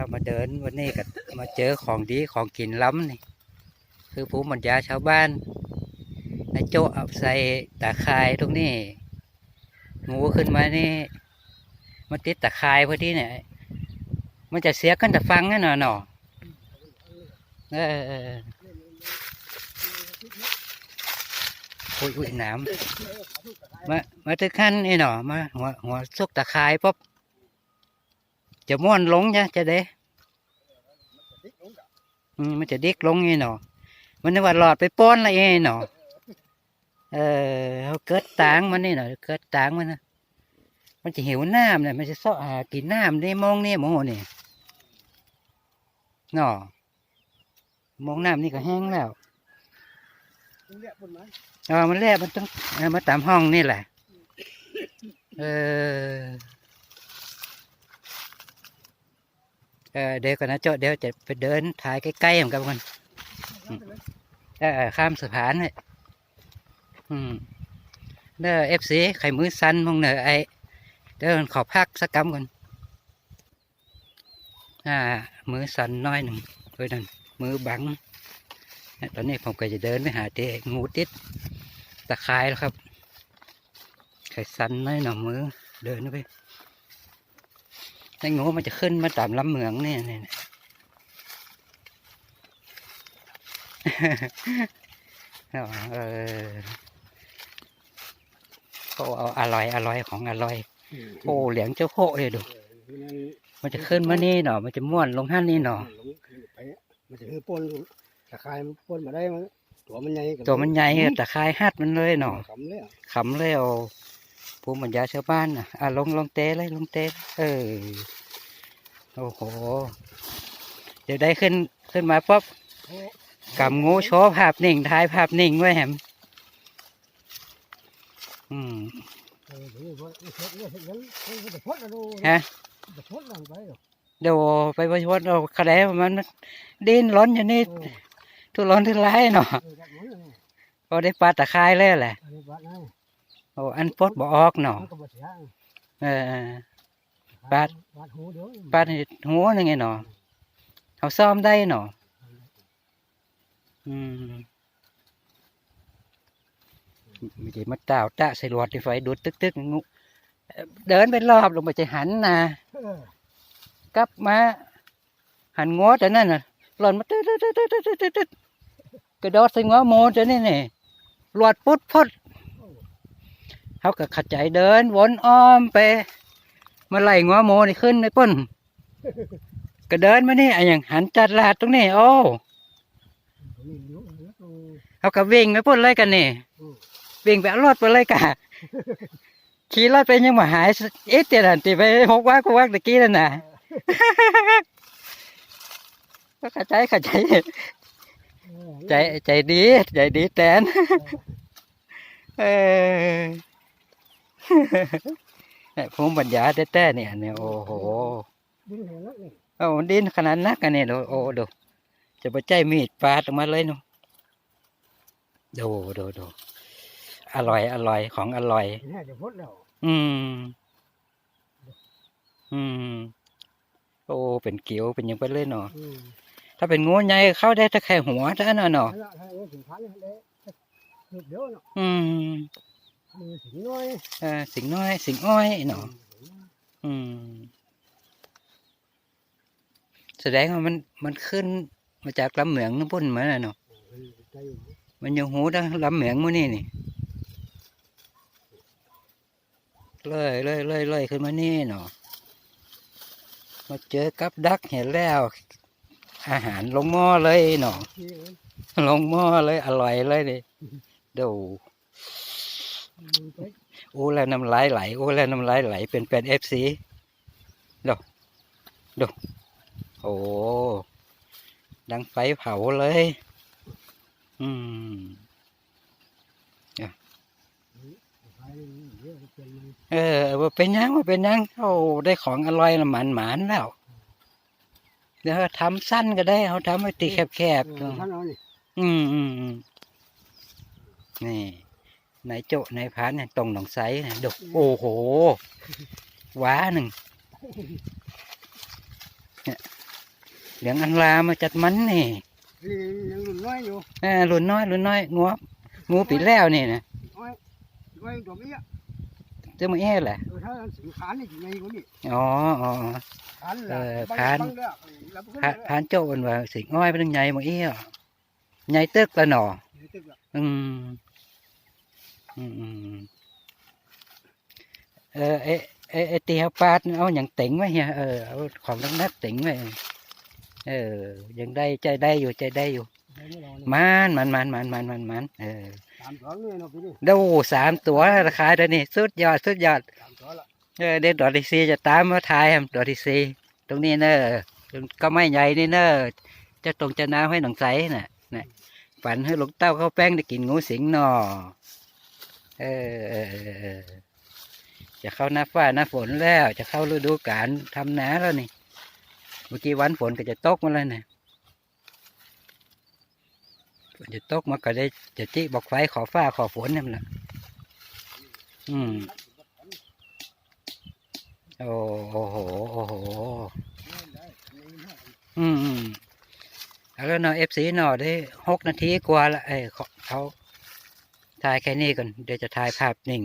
ถ้ามาเดินวันนี้ก็มาเจอของดีของกินล้ำนี่ คือภูมิปัญญาชาวบ้านในโจ๊ะเอาใส่ตาข่ายตรงนี้งูขึ้นมานี่มันติดตะข่ายพอดีเนี่ย มันจะเสียกันแต่ฟังนั่นน่ะเนาะเอเอออุ้ยอุ้ยน้ำมา มาถึงขั้นนี่เนาะมา หัว หัวซุกตะข่ายปุ๊บ จะม้วนลงจ้ะจะเด้มันจะเดิกลงนี่เนาะมันนึกว่าหลอดไปป้อนอะไรเองเนาะเออเขาเกิดตางมันนี่เนาะเกิดตางมันนะมันจะหิวน้ำเนี่ยมันจะเสาะหากินน้ำได้มองเนี่ยโมโหนี่เนาะมองน้ำนี่ก็แห้งแล้วเออมันแลบมันต้องมาตามห้องนี่แหละ เออ เดี๋ยวก่อนนะเจ้าเดี๋ยวจะไปเดินถ่ายใกล้ๆเหมือนกันกันเออข้ามสะพานเลยอืมเด้อเอฟซีไข่มือสั้นมองเหนือไอเดินขอพักสักกำก่อนอ่า มือสั่นน้อยหนึ่งเพื่อนั่นมือบัง ตอนนี้ผมก็จะเดินไปหาเจงูติดตะไคร้แล้วครับ ไข่สั่นน้อยหน่อมือเดินไป ไอ้งูมันจะขึ้นมาตามลำเหมืองเนี่ยเนี่ยเอาเออเขาเอาอร่อยอร่อยของอร่อย โอ้เหลียงเจ้าโคเลยดู มันจะขึ้นมานี่หนอมันจะม้วนลงห้านนี่หนอมันจะคือปนตะไคร้มันปนมาได้มันตัวมันใหญ่ตัวมันใหญ่แต่คายหัดมันเลยหนอขำเลยขำเลยเอา ภูมิปัญญาชาวบ้านอะอะลงลงเตะเลยลงเตะเออโอ้โห เดี๋ยวได้ขึ้นขึ้นมาปุ๊บกำงูโชว์ภาพนิ่งถ่ายภาพนิ่งไว้แหมอืมเออเดี๋ยวว่าเฮ็ดเนี่ยเฮ็ดนั้นเฮ็ดจะพดแล้วดูฮะจะพดลงไปเหรอเดี๋ยวไปประชดเราคะแนนมันดิ้นร้อนอยู่นี่เออทุรนทุรายเนาะเออแบบนั้นเลยพอได้ปลาตะไคร้เลยแหละอันนี้บ้านนั่น โอ้อันปลดบ่ออกเนาะมันก็บ่เสียเออบาดบาดหูเดี๋ยวปลาในหัวนึงไงเนาะเขาซ่อมได้เนาะอืมไม่ได้มาต้าวตะใส่หลอดไฟดูดตึกตึกๆงูเดินไปรอบลงไปจะหันนะเออกลับมา หันงัวแต่นั่นน่ะหล่นมาตึ๊ดตึ๊ดตึ๊ดตึ๊ดตึ๊ดตึ๊ดตึ๊ดกระโดดใส่งัวโมจะนี่นี่หลอดพุดพุด เขาก็ขัดใจเดินวนอ้อมไปมาไล่งัวโมนี่ขึ้นในป้นก็เดินมานี่อะอย่างหันจัดลาดตรงนี้โอ้เขาก็วิ่งไปป้นเลยกันนี่วิ่งไปเอารถไปเลยกะขี่รถไปยังมาหายเอ๊ะเดี๋ยวนั่นตีไปหกวักหกวักตะกี้นั่นน่ะก็ข้าใจข้าใจใจใจดี ใจดีแตนเออ เนี่ยภูมิปัญญาแต้ๆเนี่ยเนี่ยโอ้โหดินเห็นแล้วนี่เอาดินขนาดนักกันเนี่ยดูโอ้ดูจะไปใจมีดปาดออกมาเลยเนาะดูดูดูอร่อย อร่อยของอร่อยเนี่ยจะพดแล้วอืม อืม โอ้ เป็นเกี๊ยวเป็นหยังไปเลยเนาะอืมถ้าเป็นงูใหญ่เข้าได้แต่แค่หัวเท่านั้นเนาะนั่นแหละให้เอาสินค้าเนี่ยเด้เดี๋ยวเนาะอืมมือ สิงน้อยเออสิงน้อยสิงอ้อยเนาะอืมแสดงว่ามันมันขึ้นมาจากลำเหมืองนู่นพุ่นมาน่ะเนาะใจอยู่มันยังหูดังลำเหมืองมื้อนี่นี่เลยเลยเลยเลยขึ้นมานี่เนาะมาเจอกับดักเห็นแล้ว อาหารลงหม้อเลยเนาะที่ลงหม้อเลยอร่อยเลยนี่ดูมือไป โอ้แล้วน้ำลายไหล โอ้แล้วน้ำลายไหล เป็นเป็นเอฟซีดูดูโอ้ดังไฟเผาเลย อืมไปเดี๋ยวเป็นมือเออว่าเป็นยังว่าเป็นยังโอ้ได้ของอร่อยละหมันหมานแล้วเดี๋ยวทำสั้นก็ได้เขาทำให้ตีแคบๆเออท่านเอานี่อืมอืมอื มนี่นายโจะนายพานเนี่ยตรงหนองไซเนี่ยดกโอ้โหว้าหนึ่งเนี่ยเหลืองอันลามาจัดมันนี่นี่ยังรุ่นน้อยอยู่อ่ารุ่นน้อยรุ่นน้อยงัวงูปีแล้วนี่นะน้อยน้อยตัวนี้อะเจ้ามาแอ่แหละเออถ้าสินค้านี่อยู่ในคนนี้อ๋ออ๋อขานเอละอขานบังเด้อแล้วก็พานพานโจ้มันว่าสิง้อยไปตั้งใหญ่มาเอี้ยใหญ่ตึกละหนอตึกละอืม อืมอืมเออไอไอไอเตียปาดเอาอย่างเต็งไว้เฮียเออเอาของนักนักๆเต็งไว้เออ ยังได้ใจได้อยู่ใจได้อยู่เดี๋ยวนี้เราเนี่ยมันมันมันมันมันมันมันเออสามตัวนี่เนาะพี่นี่ดูสามตัวราคาเดี๋ยวนี้สุดยอดสุดยอดสามตัวละเออเด็ดดอทที่ซีจะตามมาทายครับดอทที่ซีตรงนี้เนอะก็ไม่ใหญ่นี่เนอะจะตรงจะน้ำให้หนังใสน่ะน่ะฝันให้หลวงเต้าเข้าแป้งได้กินงูสิงหนอ เออ จะเข้าหน้าฟ้าหน้าฝนแล้ว จะเข้าฤดูกาลทำนาแล้วนี่เมื่อกี้วันฝนก็จะตกมาแล้วนะฝนจะตกมาก็ได้จะจิบอกไฟขอฟ้าขอฝนนั่นแหละอืมโอ้โอ้โหโอ้โหอืมอืมแล้วเนาะเอฟซีเนาะได้หกนาทีกว่าละเอ้เขาเขา ถ่ายแค่นี้ก่อน เดี๋ยวจะถ่ายภาพหนึ่ง